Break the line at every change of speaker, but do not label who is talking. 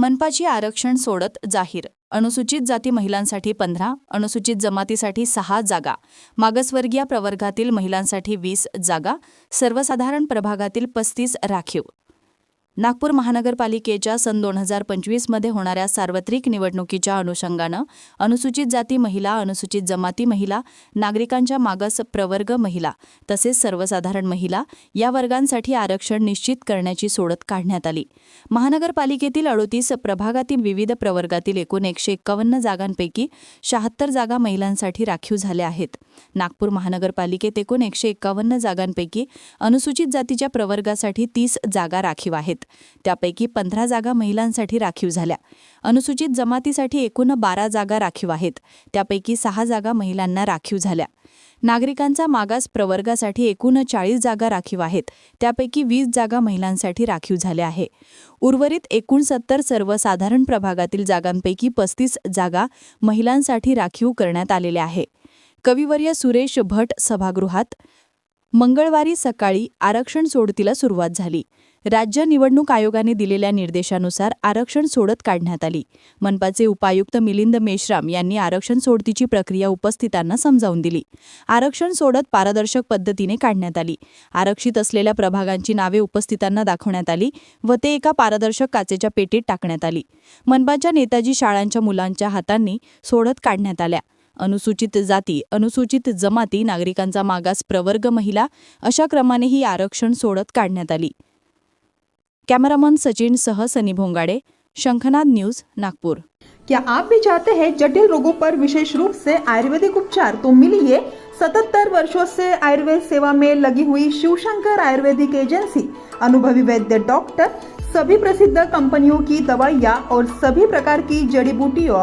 मनपाची आरक्षण सोडत जाहीर. अनुसूचित जाती महिलांसाठी पंधरा अनुसूचित जमातीसाठी सहा जागा. मागासवर्गीय प्रवर्गातील महिलांसाठी वीस जागा. सर्वसाधारण प्रभागातील पस्तीस राखीव. नागपूर महानगरपालिकेच्या सन दोन हजार पंचवीसमध्ये होणाऱ्या सार्वत्रिक निवडणुकीच्या अनुषंगानं अनुसूचित जाती महिला अनुसूचित जमाती महिला नागरिकांच्या मागास प्रवर्ग महिला तसेच सर्वसाधारण महिला या वर्गांसाठी आरक्षण निश्चित करण्याची सोडत काढण्यात आली. महानगरपालिकेतील अडोतीस प्रभागातील विविध प्रवर्गातील एकूण एकशे एक्कावन्न जागांपैकी शहात्तर जागा महिलांसाठी राखीव झाल्या आहेत. नागपूर महानगरपालिकेत एकूण एकशे एक्कावन्न जागांपैकी अनुसूचित जातीच्या प्रवर्गासाठी तीस जागा राखीव आहेत. त्यापैकी पंधरा जागा महिलांसाठी राखीव झाल्या. अनुसूचित जमातीसाठी एकूण बारा जागा राखीव आहेत. त्यापैकी सहा जागा महिलांना राखीव झाल्या. नागरिकांचा मागास प्रवर्गासाठी एकूण चाळीस जागा राखीव आहेत. त्यापैकी वीस जागा महिलांसाठी राखीव झाल्या आहे. उर्वरित एकोणसत्तर सर्वसाधारण प्रभागातील जागांपैकी पस्तीस जागा महिलांसाठी राखीव करण्यात आलेल्या आहे. कविवर्य सुरेश भट सभागृहात मंगळवारी सकाळी आरक्षण सोडतीला सुरुवात झाली. राज्य निवडणूक आयोगाने दिलेल्या निर्देशानुसार आरक्षण सोडत काढण्यात आली. मनपाचे उपायुक्त मिलिंद मेश्राम यांनी आरक्षण सोडतीची प्रक्रिया उपस्थितांना समजावून दिली. आरक्षण सोडत पारदर्शक पद्धतीने काढण्यात आली. आरक्षित असलेल्या प्रभागांची नावे उपस्थितांना दाखवण्यात आली व ते एका पारदर्शक काचेच्या पेटीत टाकण्यात आली. मनपाच्या नेताजी शाळांच्या मुलांच्या हातांनी सोडत काढण्यात आल्या. अनुसूचित जाती अनुसूचित जमाती नागरिकांचा मागास प्रवर्ग महिला अशा क्रमाने ही आरक्षण सोडत काढण्यात आली. कॅमेरामन सचिन सह सनी भोंगाडे शंखनाद न्यूज नागपूर.
क्या आप भी चाहते हैं जटिल रोगों पर विशेष रूप से आयुर्वेदिक उपचार? तो मिलिए सतहत्तर वर्षों से आयुर्वेद सेवा में लगी हुई शिवशंकर आयुर्वेदिक एजेंसी। अनुभवी वैद्य डॉक्टर सभी प्रसिद्ध कंपनियों की दवाइयाँ और सभी प्रकार की जड़ी बूटियों